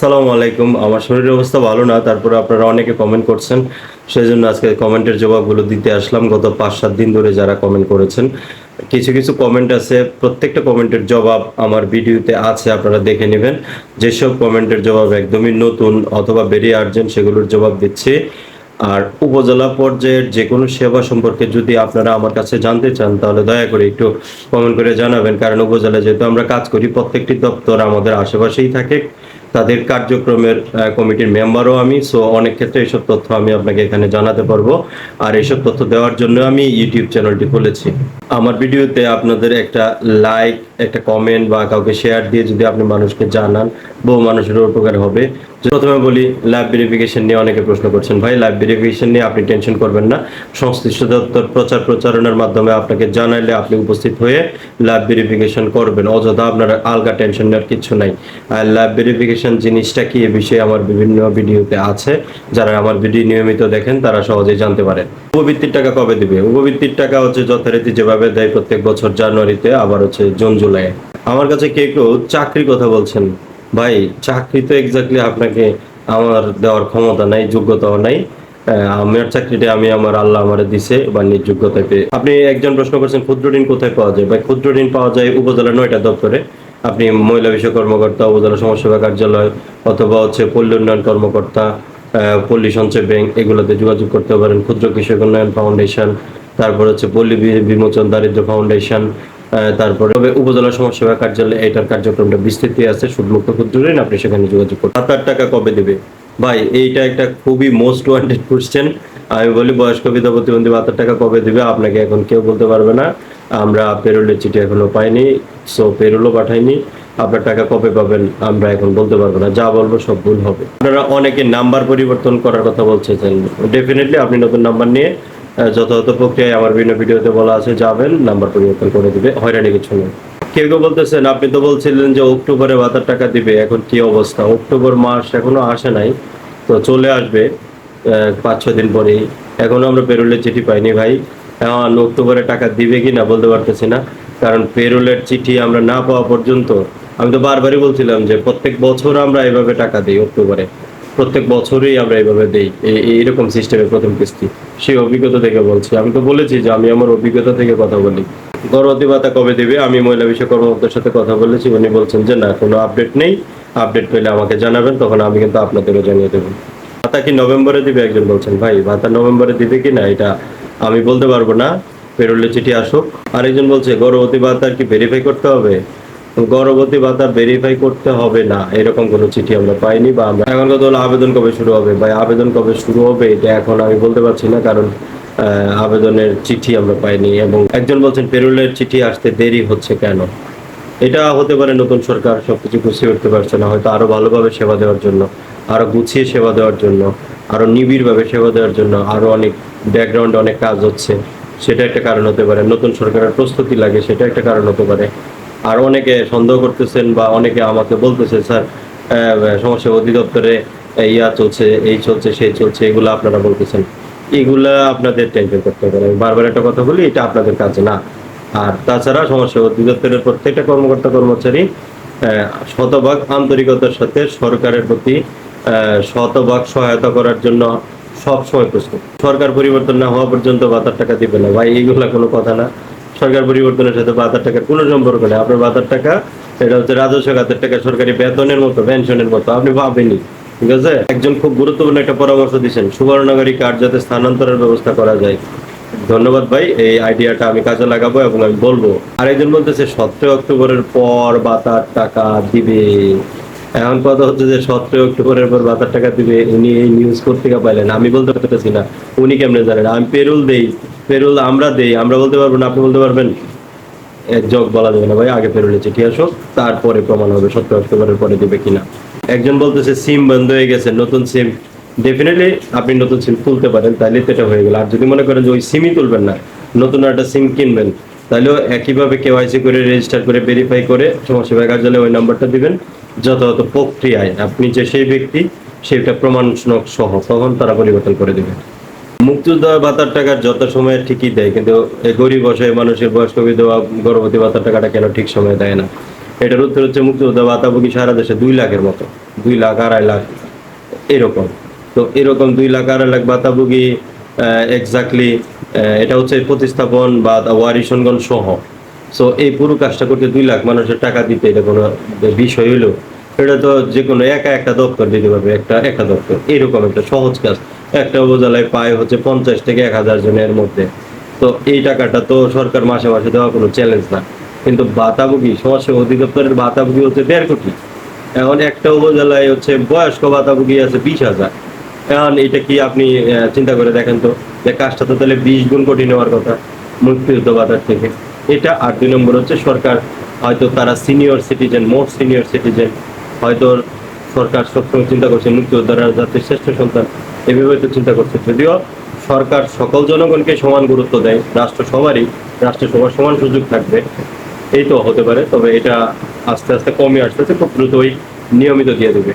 আসসালামু আলাইকুম। আমার শরীরের অবস্থা ভালো না, তারপরে আপনারা অনেকে কমেন্ট করছেন। সেই জন্য আজকে কমেন্টের জবাবগুলো দিতে আসলাম গত পাঁচ সাত দিন ধরে যারা কমেন্ট করেছেন। কিছু কিছু কমেন্ট আছে, প্রত্যেকটা কমেন্টের জবাব আমার ভিডিওতে আছে, আপনারা দেখে নেবেন। যেসব কমেন্টের জবাব একদমই নতুন অথবা ভেরি আর্জেন্ট সেগুলোর জবাব দিচ্ছি। আর উপজেলা পর্যায়ের যে কোনো সেবা সম্পর্কে যদি আপনারা আমার কাছে জানতে চান, তাহলে দয়া করে একটু কমেন্ট করে জানাবেন। কারণ উপজেলায় যেহেতু আমরা কাজ করি, প্রত্যেকটি দপ্তর আমাদের আশেপাশেই থাকে। তাদের কার্যক্রমের কমিটির মেম্বারও আমি সো অনেক ক্ষেত্রে এইসব তথ্য আমি আপনাকে এখানে জানাতে পারব। আর এইসব তথ্য দেওয়ার জন্য আমি ইউটিউব চ্যানেলটি খুলেছি। আমার ভিডিওতে আপনাদের একটা লাইক একটা কমেন্ট বা কাউকে শেয়ার দিয়ে যদি আপনি মানুষকে জানান, বহু মানুষের উপকার হবে। প্রথমে বলি লাইভ ভেরিফিকেশন নিয়ে অনেকে প্রশ্ন করছেন, ভাই লাইভ ভেরিফিকেশন নিয়ে আপনি টেনশন করবেন না। সংশ্লিষ্ট দপ্তর প্রচার প্রচারণার মাধ্যমে আপনাকে জানাইলে আপনি উপস্থিত হয়ে লাইভ ভেরিফিকেশন করবেন। অযথা আপনার আলগা টেনশন নেওয়ার কিছু নাই। আর ল্যাব ভেরিফিকেশন জিনিসটা কি এ বিষয়ে আমার বিভিন্ন ভিডিওতে আছে। যারা আমার ভিডিও নিয়মিত দেখেন, তারা সহজেই জানতে পারেন। উপবৃত্তির টাকা কবে দিবে? উপবৃত্তির টাকা হচ্ছে যথারীতি যেভাবে দেয় প্রত্যেক বছর জানুয়ারিতে, আবার হচ্ছে জুন, জুলাই। আমার কাছে কেউ কেউ চাকরির কথা বলছেন। ভাই, চাকরি তো এক্স্যাক্টলি আপনাকে আমার দেওয়ার ক্ষমতা নাই, যোগ্যতাও নাই। আমার চাকরিটা আমি, আমার আল্লাহ আমারে দিছে বা নিজ পেয়ে আপনি একজন প্রশ্ন করছেন, ক্ষুদ্র ঋণ কোথায় পাওয়া যায়? ভাই, ক্ষুদ্র ঋণ পাওয়া যায় উপজেলা নয়টা দপ্তরে। আপনি মহিলা বিষয় কর্মকর্তা, উপজেলা সমাজসেবা কার্যালয় অথবা হচ্ছে পল্লী উন্নয়ন কর্মকর্তা পল্লী সঞ্চয় ব্যাংক এগুলোতে যোগাযোগ করতে পারেন। ক্ষুদ্র কৃষক উন্নয়ন ফাউন্ডেশন, তারপর হচ্ছে পল্লী বিমোচন দারিদ্র ফাউন্ডেশন তারপরে উপজেলা সমাজসেবা কার্যালয়, এটার কার্যক্রমটা বিস্তৃত আছে। সুদমুক্ত ক্ষুদ্র ঋণ আপনি সেখানে যোগাযোগ করুন। সাত আট টাকা কবে দেবে? ভাই, এইটা একটা খুবই মোস্ট ওয়ান্টেড কোশ্চেন আমি বলি বয়স্ক বিধবা প্রতিবন্ধী ভাতার টাকা কবে দিবে? আপনাকে এখন কেউ বলতে পারবে না। আমরা পেরোলের চিঠি এখনও পাইনি সো পেরোলও পাঠাইনি। আপনার টাকা কবে পাবেন, আমরা এখন বলতে পারব না। যা বলব সব ভুল হবে। আপনারা অনেকে নাম্বার পরিবর্তন করার কথা বলছেন ডেফিনেটলি আপনি নতুন নাম্বার নিয়ে যথাযথ প্রক্রিয়ায় আমার বিভিন্ন ভিডিওতে বলা আছে, যাবেন, নাম্বার পরিবর্তন করে দিবে, হয়রানি কিছু নেই। কেউ কেউ বলতেছেন, আপনি তো বলছিলেন যে অক্টোবরে ভাতার টাকা দিবে, এখন কি অবস্থা? অক্টোবর মাস এখনও আসে নাই, তো চলে আসবে পাঁচ ছ দিন পরেই। এখনও আমরা পেরোলের চিঠি পাইনি ভাই। এখন অক্টোবরে টাকা দিবে কি না বলতে পারতেছি না। কারণ পেরোলের চিঠি আমরা না পাওয়া পর্যন্ত, আমি তো বারবারই বলছিলাম যে প্রত্যেক বছর আমরা এভাবে টাকা দিই অক্টোবরে। প্রত্যেক বছরই আমরা এইভাবে দেই, এই- এইরকম সিস্টেমে প্রথম কিস্তি। সেই অভিজ্ঞতা থেকে বলছি। আমি তো বলেছি যে আমি আমার অভিজ্ঞতা থেকে কথা বলি। গর্ভবতী ভাতা কবে দেবে? আমি মহিলা বিষয় কর্মকর্তার সাথে কথা বলেছি। উনি বলছেন যে, না, কোনো আপডেট নেই। আপডেট পেলে আমাকে জানাবেন, তখন আমি কিন্তু আপনাদেরও জানিয়ে দেবো। ভাতা কি নভেম্বরে দিবে? একজন বলছেন, ভাই, ভাতা নভেম্বরে দিবে কি না? এটা আমি বলতে পারব না। পেরোলে চিঠি আসুক। আরেকজন বলছে গর্ভবতী ভাতার কি ভেরিফাই করতে হবে? গর্ভবতী ভাতা ভেরিফাই করতে হবে না। এরকম কোনো চিঠি আমরা পাইনি বা আমরা এখন কথা হলো? আবেদন কবে শুরু হবে? বা আবেদন কবে শুরু হবে? এটা এখন আমি বলতে পারছি না, কারণ আবেদনের চিঠি আমরা পাইনি এবং একজন বলছেন, পেরোলের চিঠি আসতে দেরি হচ্ছে কেন? এটা হতে পারে নতুন সরকার, সবকিছু গুছিয়ে উঠতে পারছে না। হয়তো আরও ভালোভাবে সেবা দেওয়ার জন্য, আরও গুছিয়ে সেবা দেওয়ার জন্য, আরও নিবিড়ভাবে সেবা দেওয়ার জন্য আরও অনেক ব্যাকগ্রাউন্ডে অনেক কাজ হচ্ছে, সেটা একটা কারণ হতে পারে। নতুন সরকারের প্রস্তুতি লাগে, সেটা একটা কারণ হতে পারে। আর অনেকে সন্দেহ করতেছেন বা অনেকে আমাকে বলতেছে, স্যার সমস্যা অধিদপ্তরে ইয়া চলছে, এই চলছে, সেই চলছে, এগুলো আপনারা বলতেছেন। এগুলা আপনাদের টেনশন করতে পারে বারবার একটা কথা বলি, এটা আপনাদের কাছে না। আর তাছাড়া সমস্যা অধিদপ্তরের প্রত্যেকটা কর্মকর্তা, কর্মচারী শতভাগ আন্তরিকতার সাথে সরকারের প্রতি শতভাগ সহায়তা করার জন্য সব সময় প্রস্তুত সরকার পরিবর্তন না হওয়া পর্যন্ত বাতার টাকা দিবে না। ভাই, এইগুলা কোনো কথা না। সরকার পরিবর্তনের সাথে ভাতার টাকার কোনো সম্পর্ক নেই। আপনার ভাতার টাকা, এটা হচ্ছে রাজস্ব খাতের টাকা, সরকারি বেতনের মতো, পেনশনের মতো। আপনি ভাবেনি ঠিক আছে? একজন খুব গুরুত্বপূর্ণ একটা পরামর্শ দিচ্ছেন সুবর্ণনগরী কার্ড যাতে স্থানান্তরের ব্যবস্থা করা যায়। ধন্যবাদ ভাই, এই আইডিয়াটা আমি কাজে লাগাবো এবং আমি বলব। আরেকজন বলতেছে, সতেরো অক্টোবরের পর বাতার টাকা দিবে। এখন কথা হচ্ছে যে সতেরো অক্টোবরের পর বাতার টাকা দিবে, উনি এই নিউজ পত্রিকা পাইলেন। আমি বলতে পারতেছি না, উনি কেমনে জানেন? আমি পেরুল দেই, পেরুল আমরা দেই, আমরা বলতে পারব না, আপনি বলতে পারবেন? জগ বলা যাবে না ভাই, আগে পেরোলে চিঠি আসো তারপরে প্রমাণ হবে সতেরো অক্টোবরের পরে দিবে কিনা। একজন বলতেছে সিম বন্ধ হয়ে গেছে, নতুন সিম ডেফিনেটলি আপনি নতুন সিম তুলতে পারেন তাহলে এটা হয়ে গেল। আর যদি মনে করেন যে ওই সিমই তুলবেন না, নতুন একটা সিম কিনবেন তাহলেও একইভাবে কেওয়াইসি করে রেজিস্টার করে ভেরিফাই করে সমাজসেবা কার্যালয়ে ওই নাম্বারটা দিবেন। যথাযথ প্রক্রিয়ায় আপনি যে সেই ব্যক্তি, সেটা প্রমাণ সহ তখন তারা পরিবর্তন করে দেবে। মুক্তিযোদ্ধা ভাতার টাকা যত সময় ঠিকই দেয়, কিন্তু গরিব অসহায় মানুষের বয়স্ক বিধবা গর্ভবতী ভাতার টাকাটা কেন ঠিক সময় দেয় না? এটার উত্তর হচ্ছে মুক্তিযোদ্ধা ভাতাভোগী সারা দেশে দুই লাখের মতো। দুই লাখ, আড়াই লাখ, এরকম। তো এরকম দুই লাখ, আড়াই লাখ ভাতাভোগী এক্স্যাক্টলি এটা হচ্ছে প্রতিস্থাপন বা ওয়ারিশনগণ সহ। সো এই পুরো কাজটা করতে দুই লাখ মানুষের টাকা দিতে এটা কোনো বিষয় হইল। এটা তো যে কোনো একা একটা দপ্তর দিতে পারবে, একটা একটা দপ্তর। এরকম একটা সহজ কাজ। একটা উপজেলায় পায় হচ্ছে পঞ্চাশ থেকে এক হাজার জনের মধ্যে। তো এই টাকাটা তো সরকার মাসে মাসে দেওয়া কোনো চ্যালেঞ্জ না। কিন্তু বাতাভোগী সমাজসেবা অধিদপ্তরের বাতাভোগী হচ্ছে দেড় কোটি। এখন একটা উপজেলায় হচ্ছে বয়স্ক বাতাভোগী আছে বিশ হাজার। এখন এটা কি আপনি চিন্তা করে দেখেন তো? যে কাজটা তো তাহলে বিশ গুণ কোটি নেওয়ার কথা, মুক্তিযুদ্ধ বাতার থেকে। এটা আর দুই নম্বর হচ্ছে সরকার হয়তো তারা senior citizen more senior citizen হয়তো সরকার সবসময় চিন্তা করছে মুক্তিযোদ্ধারা জাতির শ্রেষ্ঠ সন্তান, এভাবে হয়তো চিন্তা করছে। যদিও সরকার সকল জনগণকে সমান গুরুত্ব দেয়, রাষ্ট্র সবারই, রাষ্ট্র সবার সমান সুযোগ থাকবে, এই তো হতে পারে, তবে এটা আস্তে আস্তে কমে আসতেছে, খুব দ্রুতই নিয়মিত দিয়ে দেবে।